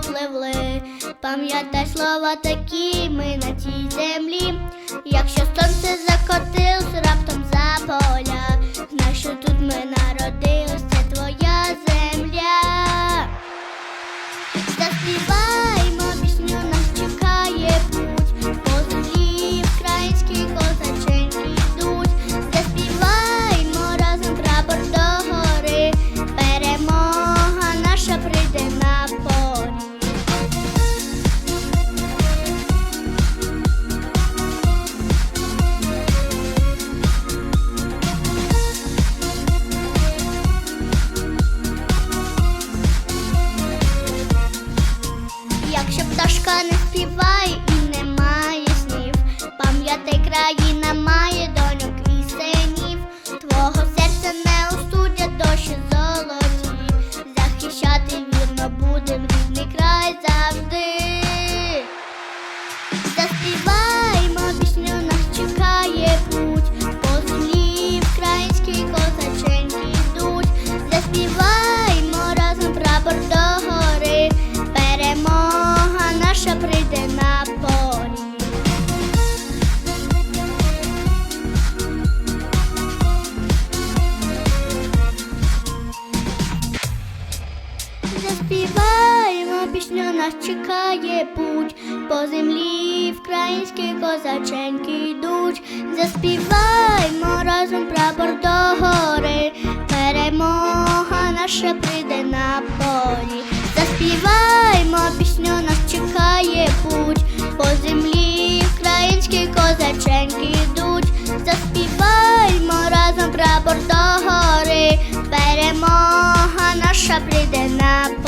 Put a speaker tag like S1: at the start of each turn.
S1: попливли, пам'ятай слова такі ми на цій землі, якщо Якщо пташка не співає і немає снів, пам'ятай, країна має доньок і синів, твого серця не остудять дощі золоті, захищати вірно будем рідний край завжди. Заспіваймо Заспіваємо пісню, нас чекає путь, по землі українські козаченьки йдуть. Заспіваємо разом прапор до гори, перемога наша прийде на полі. Заспіваємо пісню, нас чекає путь, по землі українські козаченьки йдуть. Заспіваємо разом прапор до гори, прийде на полі.